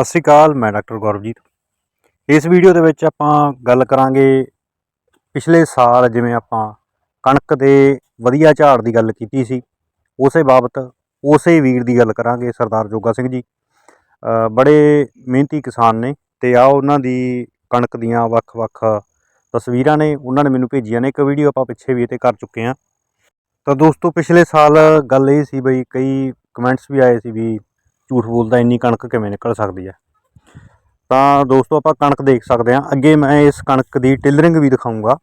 ਸਤਿ ਸ੍ਰੀ ਅਕਾਲ, ਮੈਂ ਡਾਕਟਰ ਗੌਰਵਜੀਤ। ਇਸ ਵੀਡੀਓ ਦੇ ਵਿੱਚ ਆਪਾਂ ਗੱਲ ਕਰਾਂਗੇ ਪਿਛਲੇ ਸਾਲ ਜਿਵੇਂ ਆਪਾਂ ਕਣਕ ਦੇ ਵਧੀਆ ਝਾੜ ਦੀ ਗੱਲ ਕੀਤੀ ਸੀ, ਉਸੇ ਬਾਬਤ ਉਸੇ ਵੀਰ ਦੀ ਗੱਲ ਕਰਾਂਗੇ, ਸਰਦਾਰ ਜੋਗਾ ਸਿੰਘ ਜੀ। ਬੜੇ ਮਿਹਨਤੀ ਕਿਸਾਨ ਨੇ ਤੇ ਆ ਉਹਨਾਂ ਦੀ ਕਣਕ ਦੀਆਂ ਵੱਖ-ਵੱਖ ਤਸਵੀਰਾਂ ਨੇ, ਉਹਨਾਂ ਨੇ ਮੈਨੂੰ ਭੇਜੀਆਂ ਨੇ। ਇੱਕ ਵੀਡੀਓ ਆਪਾਂ ਪਿੱਛੇ ਵੀ ਇਹ 'ਤੇ ਕਰ ਚੁੱਕੇ ਹਾਂ। ਤਾਂ ਦੋਸਤੋ, ਪਿਛਲੇ ਸਾਲ ਗੱਲ ਇਹ ਸੀ ਬਈ ਕਈ ਕਮੈਂਟਸ ਵੀ ਆਏ ਸੀ ਵੀ ਝੂਠ ਬੋਲਦਾ ਇੰਨੀ ਕਣਕ ਕਿਵੇਂ ਨਿਕਲ ਸਕਦੀ ਹੈ ਤਾਂ ਦੋਸਤੋ ਆਪਾਂ ਕਣਕ ਦੇਖ ਸਕਦੇ ਹਾਂ। ਅੱਗੇ ਮੈਂ ਇਸ ਕਣਕ ਦੀ ਟਿਲਰਿੰਗ ਵੀ ਦਿਖਾਉਂਗਾ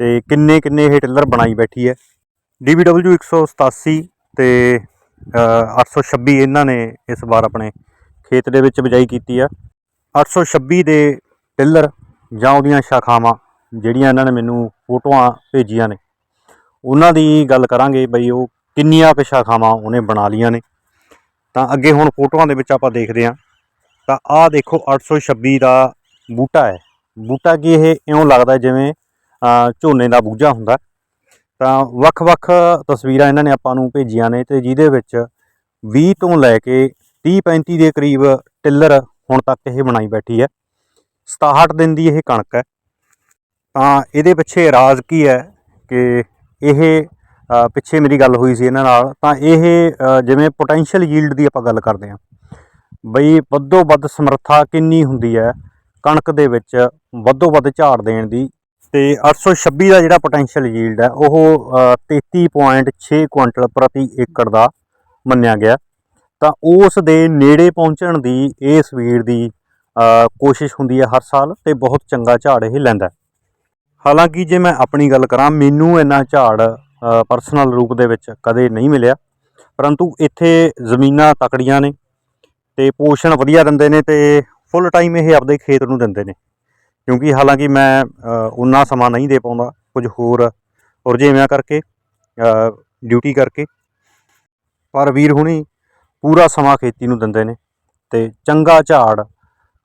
ਤੇ ਕਿੰਨੇ ਕਿੰਨੇ ਇਹ ਟਿਲਰ ਬਣਾਈ ਬੈਠੀ ਹੈ। DBW 187 ਤੇ ਅ, 826 ਇਹਨਾਂ ਨੇ ਇਸ ਵਾਰ ਆਪਣੇ ਖੇਤ ਦੇ ਵਿੱਚ ਬਿਜਾਈ ਕੀਤੀ ਆ। 826 ਦੇ ਟਿਲਰ ਜਾਂ ਉਹਦੀਆਂ ਸ਼ਾਖਾਵਾਂ ਜਿਹੜੀਆਂ ਇਹਨਾਂ ਨੇ ਮੈਨੂੰ ਫੋਟੋਆਂ ਭੇਜੀਆਂ ਨੇ। ਉਹਨਾਂ ਦੀ ਗੱਲ ਕਰਾਂਗੇ ਬਈ ਉਹ ਕਿੰਨੀਆਂ ਕੁ ਸ਼ਾਖਾਵਾਂ ਉਹਨੇ ਬਣਾ ਲੀਆਂ ਨੇ। ਤਾਂ ਅੱਗੇ ਹੁਣ ਫੋਟੋਆਂ ਦੇ ਵਿੱਚ ਆਪਾਂ ਦੇਖਦੇ ਹਾਂ। ਤਾਂ ਆਹ ਦੇਖੋ 826 ਦਾ ਬੂਟਾ ਹੈ। ਬੂਟਾ ਕੀ ਇਹ ਇਉਂ ਲੱਗਦਾ ਜਿਵੇਂ ਝੋਨੇ ਦਾ ਬੂਝਾ ਹੁੰਦਾ ਤਾਂ ਵੱਖ-ਵੱਖ ਤਸਵੀਰਾਂ ਇਹਨਾਂ ਨੇ ਆਪਾਂ ਨੂੰ ਭੇਜੀਆਂ ਨੇ ਤੇ ਜਿਹਦੇ ਵਿੱਚ 20 ਤੋਂ ਲੈ ਕੇ 30-35 ਦੇ ਕਰੀਬ ਟਿੱਲਰ ਹੁਣ ਤੱਕ ਇਹ ਬਣਾਈ ਬੈਠੀ ਹੈ। 67 ਦਿਨ ਦੀ ਇਹ ਕਣਕ ਹੈ। ਤਾਂ ਇਹਦੇ ਪਿੱਛੇ ਰਾਜ਼ ਕੀ ਹੈ ਕਿ ਇਹ ਪਿੱਛੇ ਮੇਰੀ ਗੱਲ ਹੋਈ ਸੀ ਇਹਨਾਂ ਨਾਲ ਤਾਂ ਇਹ ਜਿਵੇਂ ਪੋਟੈਂਸ਼ੀਅਲ ਯੀਲਡ ਦੀ ਆਪਾਂ ਗੱਲ ਕਰਦੇ ਹਾਂ ਬਈ ਵੱਧੋ ਵੱਧ ਸਮਰੱਥਾ ਕਿੰਨੀ ਹੁੰਦੀ ਹੈ ਕਣਕ ਦੇ ਵਿੱਚ ਵੱਧੋ ਵੱਧ ਝਾੜ ਦੇਣ ਦੀ ਤੇ 826 ਦਾ ਜਿਹੜਾ ਪੋਟੈਂਸ਼ੀਅਲ ਯੀਲਡ ਹੈ ਉਹ ਅ, 33.6 ਕੁਇੰਟਲ ਪ੍ਰਤੀ ਏਕੜ ਦਾ ਮੰਨਿਆ ਗਿਆ। ਤਾਂ ਉਸ ਦੇ ਨੇੜੇ ਪਹੁੰਚਣ ਦੀ ਇਸ ਵੀਰ ਦੀ ਕੋਸ਼ਿਸ਼ ਹੁੰਦੀ ਹੈ ਹਰ ਸਾਲ ਤੇ ਬਹੁਤ ਚੰਗਾ ਝਾੜ ਇਹ ਲੈਂਦਾ ਹਾਲਾਂਕਿ ਜੇ ਮੈਂ ਆਪਣੀ ਗੱਲ ਕਰਾਂ ਮੈਨੂੰ ਇੰਨਾ ਝਾੜ ਪਰਸਨਲ ਰੂਪ ਦੇ ਵਿੱਚ ਕਦੇ ਨਹੀਂ ਮਿਲਿਆ। ਪਰੰਤੂ ਇੱਥੇ ਜ਼ਮੀਨਾਂ ਤਕੜੀਆਂ ਨੇ ਤੇ ਪੋਸ਼ਣ ਵਧੀਆ ਦਿੰਦੇ ਨੇ ਤੇ ਫੁੱਲ ਟਾਈਮ ਇਹ ਆਪਦੇ ਖੇਤ ਨੂੰ ਦਿੰਦੇ ਨੇ। ਕਿਉਂਕਿ ਹਾਲਾਂਕਿ ਮੈਂ ਅ, ਉਨਾ ਸਮਾਂ ਨਹੀਂ ਦੇ ਪਾਉਂਦਾ ਕੁਝ ਹੋਰ ਉਰਜੇਵਿਆਂ ਕਰਕੇ ਡਿਊਟੀ ਕਰਕੇ। ਪਰ ਵੀਰ ਹੁਣੀ ਪੂਰਾ ਸਮਾਂ ਖੇਤੀ ਨੂੰ ਦਿੰਦੇ ਨੇ ਤੇ ਚੰਗਾ ਝਾੜ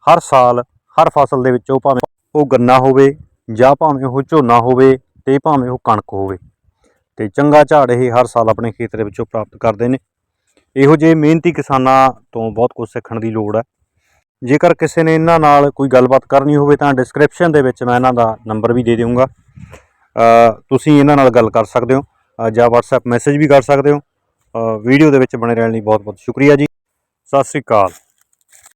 ਹਰ ਸਾਲ ਹਰ ਫਸਲ ਦੇ ਵਿੱਚੋਂ ਭਾਵੇਂ ਉਹ ਗੰਨਾ ਹੋਵੇ ਜਾਂ ਭਾਵੇਂ ਉਹ ਝੋਨਾ ਹੋਵੇ ਤੇ ਭਾਵੇਂ ਉਹ ਕਣਕ ਹੋਵੇ। ਤੇ ਚੰਗਾ ਝਾੜ ਇਹ ਹਰ ਸਾਲ ਆਪਣੇ ਖੇਤ ਦੇ ਵਿੱਚੋਂ ਪ੍ਰਾਪਤ ਕਰਦੇ ਨੇ। ਇਹੋ ਜਿਹੇ ਮਿਹਨਤੀ ਕਿਸਾਨਾਂ ਤੋਂ ਬਹੁਤ ਕੁਝ ਸਿੱਖਣ ਦੀ ਲੋੜ ਹੈ। ਜੇਕਰ ਕਿਸੇ ਨੇ ਇਹਨਾਂ ਨਾਲ ਕੋਈ ਗੱਲਬਾਤ ਕਰਨੀ ਹੋਵੇ ਤਾਂ ਡਿਸਕ੍ਰਿਪਸ਼ਨ ਦੇ ਵਿੱਚ ਮੈਂ ਇਹਨਾਂ ਦਾ ਨੰਬਰ ਵੀ ਦੇ ਦੇਵਾਂਗਾ ਤੁਸੀਂ ਇਹਨਾਂ ਨਾਲ ਗੱਲ ਕਰ ਸਕਦੇ ਹੋ ਜਾਂ WhatsApp ਮੈਸੇਜ ਵੀ ਕਰ ਸਕਦੇ ਹੋ। ਵੀਡੀਓ ਦੇ ਵਿੱਚ ਬਣੇ ਰਹਿਣ ਲਈ ਬਹੁਤ ਬਹੁਤ ਸ਼ੁਕਰੀਆ ਜੀ। ਸਤਿ ਸ੍ਰੀ ਅਕਾਲ।